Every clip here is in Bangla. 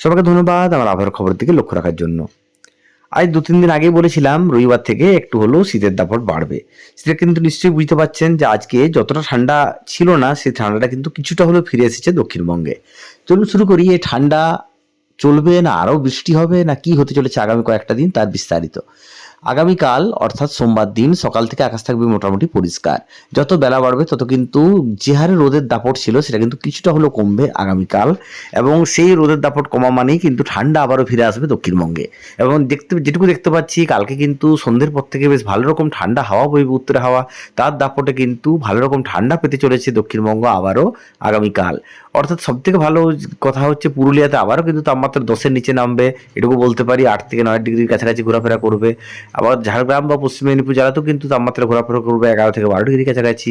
সবাইকে ধন্যবাদ আমার আবহাওয়ার খবরের দিকে লক্ষ্য রাখার জন্য। আজ দু তিন দিন আগেই বলেছিলাম, রবিবার থেকে একটু হলেও শীতের দাপট বাড়বে। সেটা কিন্তু নিশ্চয়ই বুঝতে পারছেন যে আজকে যতটা ঠান্ডা ছিল না সেই ঠান্ডাটা কিন্তু কিছুটা হলেও ফিরে এসেছে দক্ষিণবঙ্গে। চলুন শুরু করি, এই ঠান্ডা চলবে না, আরও বৃষ্টি হবে না কি হতে চলেছে আগামী কয়েকটা দিন তার বিস্তারিত। আগামীকাল, অর্থাৎ সোমবার দিন, সকাল থেকে আকাশ থাকবে মোটামুটি পরিষ্কার। যত বেলা বাড়বে, তত কিন্তু যে হারে রোদের দাপট ছিল, সেটা কিন্তু কিছুটা হলেও কমবে আগামীকাল। এবং সেই রোদের দাপট কমা মানেই কিন্তু ঠান্ডা আবারও ফিরে আসবে দক্ষিণবঙ্গে। এবং দেখতে, যেটুকু দেখতে পাচ্ছি, কালকে কিন্তু সন্ধ্যের পর থেকে বেশ ভালো রকম ঠান্ডা হাওয়া বইবে উত্তরে হাওয়া। তার দাপটে কিন্তু ভালো রকম ঠান্ডা পেতে চলেছে দক্ষিণবঙ্গ আবারও আগামীকাল। অর্থাৎ সব থেকে ভালো কথা হচ্ছে, পুরুলিয়াতে আবারও কিন্তু তাপমাত্রা দশের নিচে নামবে। এটুকু বলতে পারি, আট থেকে নয় ডিগ্রির কাছাকাছি ঘোরাফেরা করবে। আবার ঝাড়গ্রাম বা পশ্চিম মেদিনীপুর জেলাতেও কিন্তু তাপমাত্রা ঘোরাফেরা করবে এগারো থেকে বারো ডিগ্রি কাছাকাছি।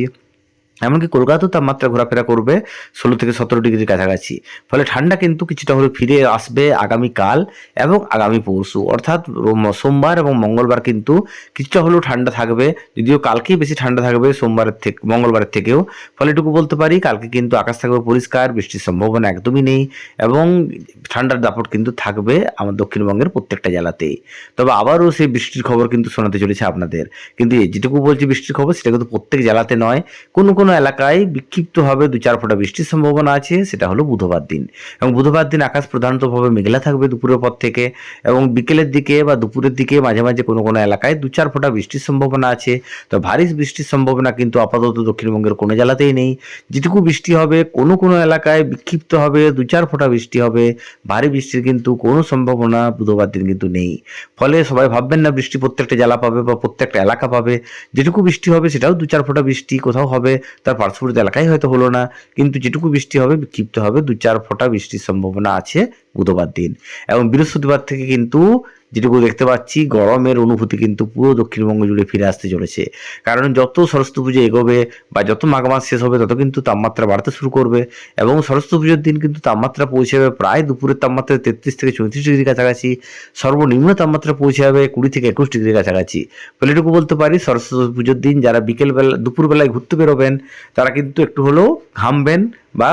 এমনকি কলকাতাতেও তাপমাত্রা ঘোরাফেরা করবে ষোলো থেকে সতেরো ডিগ্রির কাছাকাছি। ফলে ঠান্ডা কিন্তু কিছুটা হলে ফিরে আসবে আগামীকাল এবং আগামী পরশু। অর্থাৎ সোমবার এবং মঙ্গলবার কিন্তু কিছুটা হলেও ঠান্ডা থাকবে, যদিও কালকেই বেশি ঠান্ডা থাকবে সোমবারের থেকে মঙ্গলবারের থেকেও। ফলে এটুকু বলতে পারি, কালকে কিন্তু আকাশ থাকবে পরিষ্কার, বৃষ্টির সম্ভাবনা একদমই নেই এবং ঠান্ডার দাপট কিন্তু থাকবে আমার দক্ষিণবঙ্গের প্রত্যেকটা জেলাতেই তবে আবারও সেই বৃষ্টির খবর কিন্তু শোনাতে চলেছে আপনাদের। কিন্তু যেটুকু বলছি বৃষ্টির খবর, সেটা কিন্তু প্রত্যেক জেলাতে নয়, কোনো কোনো এলাকায় বিক্ষিপ্তভাবে দু চার ফোঁটা বৃষ্টির সম্ভাবনা আছে, সেটা হলো বুধবার দিন। এবং বুধবার দিন আকাশ প্রধানতভাবে মেঘলা থাকবে দুপুরের পর থেকে এবং বিকেলের দিকে বা দুপুরের দিকে মাঝে মাঝে কোনো কোনো এলাকায় দু চার ফোঁটা বৃষ্টির সম্ভাবনা আছে। তো ভারী বৃষ্টির সম্ভাবনা কিন্তু আপাতত দক্ষিণবঙ্গের কোনো জেলাতেই নেই। যেটুকু বৃষ্টি হবে, কোনো কোনো এলাকায় বিক্ষিপ্ত হবে দু চার ফোঁটা বৃষ্টি হবে। ভারী বৃষ্টির কিন্তু কোনো সম্ভাবনা বুধবার দিন কিন্তু নেই। ফলে সবাই ভাববেন না বৃষ্টি প্রত্যেকটা জেলা পাবে বা প্রত্যেকটা এলাকা পাবে। যেটুকু বৃষ্টি হবে, সেটাও দু চার ফোঁটা বৃষ্টি কোথাও হবে। তার পার্শ্ববর্তী এলাকায় হয়তো হলো না। কিন্তু যেটুকু বৃষ্টি হবে, বিক্ষিপ্ত হবে। দু চার ফোঁটা বৃষ্টির সম্ভাবনা আছে বুধবার দিন। এবং বৃহস্পতিবার থেকে কিন্তু যেটুকু দেখতে পাচ্ছি, গরমের অনুভূতি কিন্তু পুরো দক্ষিণবঙ্গ জুড়ে ফিরে আসতে চলেছে। কারণ যত সরস্বতী পুজো এগোবে বা যত মাঘ মাস শেষ হবে, তত কিন্তু তাপমাত্রা বাড়তে শুরু করবে এবং সরস্বতী পুজোর দিন কিন্তু তাপমাত্রা পৌঁছে যাবে প্রায় দুপুরের তাপমাত্রা তেত্রিশ থেকে চৌত্রিশ ডিগ্রি কাছাকাছি, সর্বনিম্ন তাপমাত্রা পৌঁছে যাবে কুড়ি থেকে একুশ ডিগ্রি কাছাকাছি। ফলে এটুকু বলতে পারি, সরস্বতী পুজোর দিন যারা বিকেলবেলা, দুপুরবেলায় ঘুরতে বেরোবেন, তারা কিন্তু একটু হলেও ঘামবেন বা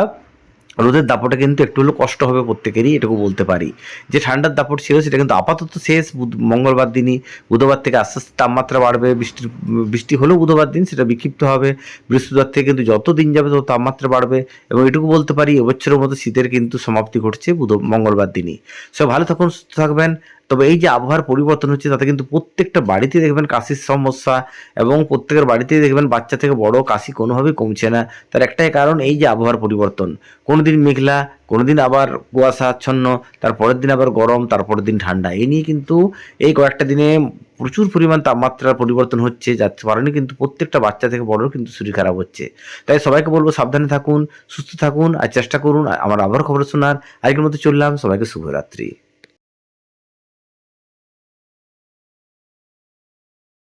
রোদের দাপটে কিন্তু একটু হলেও কষ্ট হবে প্রত্যেকেরই, এটুকু বলতে পারি। যে ঠান্ডার দাপট ছিল সেটা কিন্তু আপাতত শেষ মঙ্গলবার দিনই, বুধবার থেকে আস্তে আস্তে তাপমাত্রা বাড়বে, বৃষ্টির, বৃষ্টি হলেও বুধবার দিন সেটা বিক্ষিপ্ত হবে, বৃহস্পতিবার থেকে কিন্তু যত দিন যাবে তত তাপমাত্রা বাড়বে এবং এটুকু বলতে পারি, এবছরের মতো শীতের কিন্তু সমাপ্তি ঘটছে বুধ মঙ্গলবার দিনই। সব ভালো থাকুন, সুস্থ থাকবেন তবে এই যে আবহাওয়ার পরিবর্তন হচ্ছে, তাতে কিন্তু প্রত্যেকটা বাড়িতে দেখবেন কাশির সমস্যা এবং প্রত্যেকের বাড়িতেই দেখবেন বাচ্চা থেকে বড় কাশি কোনোভাবেই কমছে না। তার একটাই কারণ এই যে আবহাওয়ার পরিবর্তন। কোনোদিন মেঘলা, কোনোদিন আবার কুয়াশা আচ্ছন্ন তারপরের দিন আবার গরম তারপরের দিন ঠান্ডা। এই নিয়ে কিন্তু এই কয়েকটা দিনে প্রচুর পরিমাণ তাপমাত্রার পরিবর্তন হচ্ছে, যার কারণে কিন্তু প্রত্যেকটা বাচ্চা থেকে বড়র কিন্তু শরীর খারাপ হচ্ছে। তাই সবাইকে বলব সাবধানে থাকুন, সুস্থ থাকুন আর চেষ্টা করুন আমার আবার খবর শোনার। আজকের মতো চললাম, সবাইকে শুভরাত্রি।